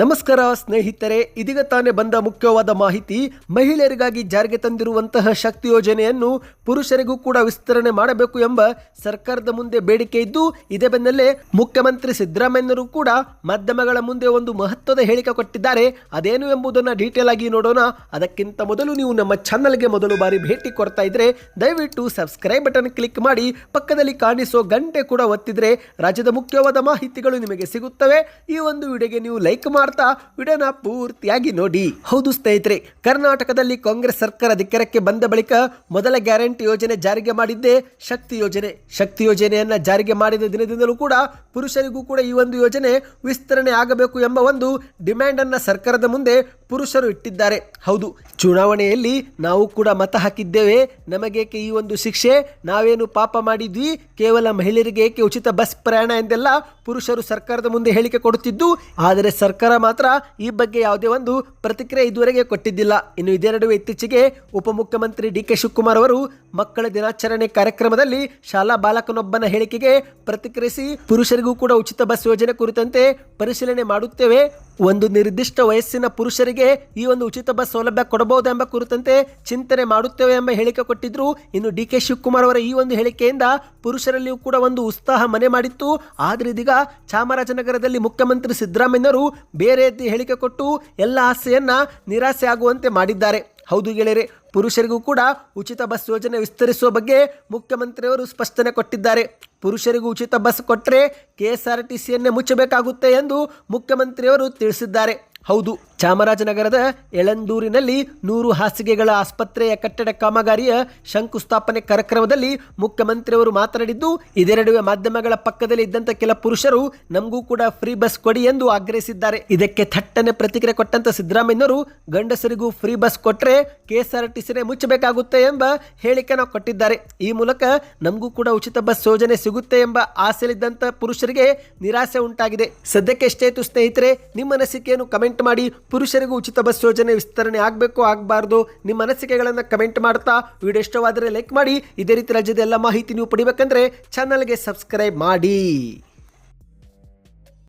ನಮಸ್ಕಾರ ಸ್ನೇಹಿತರೆ, ಇದೀಗ ತಾನೇ ಬಂದ ಮುಖ್ಯವಾದ ಮಾಹಿತಿ, ಮಹಿಳೆಯರಿಗಾಗಿ ಜಾರಿಗೆ ತಂದಿರುವಂತಹ ಶಕ್ತಿ ಯೋಜನೆಯನ್ನು ಪುರುಷರಿಗೂ ಕೂಡ ವಿಸ್ತರಣೆ ಮಾಡಬೇಕು ಎಂಬ ಸರ್ಕಾರದ ಮುಂದೆ ಬೇಡಿಕೆ ಇದ್ದು, ಇದೇ ಬೆನ್ನಲ್ಲೇ ಮುಖ್ಯಮಂತ್ರಿ ಸಿದ್ದರಾಮಯ್ಯರು ಕೂಡ ಮಾಧ್ಯಮಗಳ ಮುಂದೆ ಒಂದು ಮಹತ್ವದ ಹೇಳಿಕೆ ಕೊಟ್ಟಿದ್ದಾರೆ. ಅದೇನು ಎಂಬುದನ್ನು ಡೀಟೇಲ್ ಆಗಿ ನೋಡೋಣ. ಅದಕ್ಕಿಂತ ಮೊದಲು ನೀವು ನಮ್ಮ ಚಾನಲ್ಗೆ ಮೊದಲು ಬಾರಿ ಭೇಟಿ ಕೊಡ್ತಾ ಇದ್ರೆ, ದಯವಿಟ್ಟು ಸಬ್ಸ್ಕ್ರೈಬ್ ಬಟನ್ ಕ್ಲಿಕ್ ಮಾಡಿ, ಪಕ್ಕದಲ್ಲಿ ಕಾಣಿಸೋ ಗಂಟೆ ಕೂಡ ಒತ್ತಿದ್ರೆ ರಾಜ್ಯದ ಮುಖ್ಯವಾದ ಮಾಹಿತಿಗಳು ನಿಮಗೆ ಸಿಗುತ್ತವೆ. ಈ ಒಂದು ವಿಡಿಯೋಗೆ ನೀವು ಲೈಕ್ ಮಾಡ್ತಾ ವಿಡಿಯೋನ ಪೂರ್ತಿಯಾಗಿ ನೋಡಿ. ಹೌದು ಸ್ನೇಹಿತರೆ, ಕರ್ನಾಟಕದಲ್ಲಿ ಕಾಂಗ್ರೆಸ್ ಸರ್ಕಾರ ಅಧಿಕಾರಕ್ಕೆ ಬಂದ ಬಳಿಕ ಮೊದಲ ಗ್ಯಾರಂಟಿ ಯೋಜನೆ ಜಾರಿಗೆ ಮಾಡಿದ್ದೇ ಶಕ್ತಿ ಯೋಜನೆ. ಶಕ್ತಿ ಯೋಜನೆಯನ್ನ ಜಾರಿಗೆ ಮಾಡಿದ ದಿನದಿಂದಲೂ ಕೂಡ ಪುರುಷರಿಗೂ ಕೂಡ ಈ ಒಂದು ಯೋಜನೆ ವಿಸ್ತರಣೆ ಆಗಬೇಕು ಎಂಬ ಒಂದು ಡಿಮ್ಯಾಂಡ್ ಅನ್ನ ಸರ್ಕಾರದ ಮುಂದೆ ಪುರುಷರು ಇಟ್ಟಿದ್ದಾರೆ. ಹೌದು, ಚುನಾವಣೆಯಲ್ಲಿ ನಾವು ಕೂಡ ಮತ ಹಾಕಿದ್ದೇವೆ. ನಮಗೇಕೆ ಈ ಒಂದು ಶಿಕ್ಷೆ? ನಾವೇನು ಪಾಪ ಮಾಡಿದ್ವಿ? ಕೇವಲ ಮಹಿಳೆಯರಿಗೆ ಏಕೆ ಉಚಿತ ಬಸ್ ಪ್ರಯಾಣ ಎಂದೆಲ್ಲ ಪುರುಷರು ಸರ್ಕಾರದ ಮುಂದೆ ಹೇಳಿಕೆ ಕೊಡುತ್ತಿದ್ದು? ಆದರೆ ಸರ್ಕಾರ ಮಾತ್ರ ಈ ಬಗ್ಗೆ ಯಾವುದೇ ಒಂದು ಪ್ರತಿಕ್ರಿಯೆ ಇದುವರೆಗೆ ಕೊಟ್ಟಿದ್ದಿಲ್ಲ. ಇನ್ನು ಇದೇ ನಡುವೆ ಇತ್ತೀಚೆಗೆ ಉಪಮುಖ್ಯಮಂತ್ರಿ ಡಿ ಕೆ ಶಿವಕುಮಾರ್ ಅವರು ಮಕ್ಕಳ ದಿನಾಚರಣೆ ಕಾರ್ಯಕ್ರಮದಲ್ಲಿ ಶಾಲಾ ಬಾಲಕನೊಬ್ಬನ ಹೇಳಿಕೆಗೆ ಪ್ರತಿಕ್ರಿಯಿಸಿ ಪುರುಷರಿಗೂ ಕೂಡ ಉಚಿತ ಬಸ್ ಯೋಜನೆ ಕುರಿತಂತೆ ಪರಿಶೀಲನೆ ಮಾಡುತ್ತೇವೆ. ಒಂದು ನಿರ್ದಿಷ್ಟ ವಯಸ್ಸಿನ ಪುರುಷರಿಗೆ ಈ ಒಂದು ಉಚಿತ ಬಸ್ ಸೌಲಭ್ಯ ಕೊಡಬಹುದೆಂಬ ಕುರಿತಂತೆ ಚಿಂತನೆ ಮಾಡುತ್ತೇವೆ ಎಂಬ ಹೇಳಿಕೆ ಕೊಟ್ಟಿದ್ರು. ಇನ್ನು ಡಿ ಕೆ ಶಿವಕುಮಾರ್ ಅವರ ಈ ಒಂದು ಹೇಳಿಕೆಯಿಂದ ಪುರುಷರಲ್ಲಿಯೂ ಕೂಡ ಒಂದು ಉತ್ಸಾಹ ಮನೆ ಮಾಡಿತ್ತು. ಆದರೆ ಇದೀಗ ಚಾಮರಾಜನಗರದಲ್ಲಿ ಮುಖ್ಯಮಂತ್ರಿ ಸಿದ್ದರಾಮಯ್ಯರು ಬೇರೆ ಹೇಳಿಕೆ ಕೊಟ್ಟು ಎಲ್ಲ ಆಸೆಯನ್ನ ನಿರಾಸೆ ಆಗುವಂತೆ ಮಾಡಿದ್ದಾರೆ. ಹೌದು ಗೆಳೆಯರೆ, ಪುರುಷರಿಗೂ ಕೂಡ ಉಚಿತ ಬಸ್ ಯೋಜನೆ ವಿಸ್ತರಿಸುವ ಬಗ್ಗೆ ಮುಖ್ಯಮಂತ್ರಿಯವರು ಸ್ಪಷ್ಟನೆ ಕೊಟ್ಟಿದ್ದಾರೆ. ಪುರುಷರಿಗೂ ಉಚಿತ ಬಸ್ ಕೊಟ್ಟರೆ ಕೆ ಎಸ್ ಟಿ ಸಿಯನ್ನೇ ಮುಚ್ಚಬೇಕಾಗುತ್ತೆ ಎಂದು ಮುಖ್ಯಮಂತ್ರಿಯವರು ತಿಳಿಸಿದ್ದಾರೆ. ಹೌದು ಚಾಮರಾಜನಗರದ ಎಳಂದೂರಿನಲ್ಲಿ ನೂರು ಹಾಸಿಗೆಗಳ ಆಸ್ಪತ್ರೆಯ ಕಟ್ಟಡ ಕಾಮಗಾರಿಯ ಶಂಕುಸ್ಥಾಪನೆ ಕಾರ್ಯಕ್ರಮದಲ್ಲಿ ಮುಖ್ಯಮಂತ್ರಿಯವರು ಮಾತನಾಡಿದ್ದು ಇದೆರಡುವೆ ಮಾಧ್ಯಮಗಳ ಪಕ್ಕದಲ್ಲಿ ಇದ್ದಂತ ಕೆಲ ಪುರುಷರು ನಮಗೂ ಕೂಡ ಫ್ರೀ ಬಸ್ ಕೊಡಿ ಎಂದು ಆಗ್ರಹಿಸಿದ್ದಾರೆ. ಇದಕ್ಕೆ ಥಟ್ಟನೆ ಪ್ರತಿಕ್ರಿಯೆ ಕೊಟ್ಟಂತ ಸಿದ್ದರಾಮಯ್ಯನವರು, ಗಂಡಸರಿಗೂ ಫ್ರೀ ಬಸ್ ಕೊಟ್ಟರೆ ಕೆಎಸ್ಆರ್ಟಿಸಿನೇ ಮುಚ್ಚಬೇಕಾಗುತ್ತೆ ಎಂಬ ಹೇಳಿಕೆನ ಕೊಟ್ಟಿದ್ದಾರೆ. ಈ ಮೂಲಕ ನಮಗೂ ಕೂಡ ಉಚಿತ ಬಸ್ ಯೋಜನೆ ಸಿಗುತ್ತೆ ಎಂಬ ಆಸೆಲಿದ್ದಂಥ ಪುರುಷರಿಗೆ ನಿರಾಸೆ ಉಂಟಾಗಿದೆ. ಸದ್ಯಕ್ಕೆ ಸ್ನೇಹಿತರೆ, ನಿಮ್ಮ ಅನಿಸಿಕೆಯನ್ನು ಕಮೆಂಟ್ ಮಾಡಿ ಪುರುಷರಿಗೂ ಉಚಿತ ಬಸ್ ಯೋಜನೆ ವಿಸ್ತರಣೆ ಆಗಬೇಕು, ಆಗಬಾರ್ದು. ನಿಮ್ಮ ಅನಿಸಿಕೆಗಳನ್ನು ಕಮೆಂಟ್ ಮಾಡ್ತಾ ವಿಡಿಯೋ ಇಷ್ಟವಾದರೆ ಲೈಕ್ ಮಾಡಿ. ಇದೇ ರೀತಿ ರಾಜ್ಯದ ಎಲ್ಲ ಮಾಹಿತಿ ನೀವು ಪಡಿಬೇಕಂದ್ರೆ ಚಾನಲ್ಗೆ ಸಬ್ಸ್ಕ್ರೈಬ್ ಮಾಡಿ.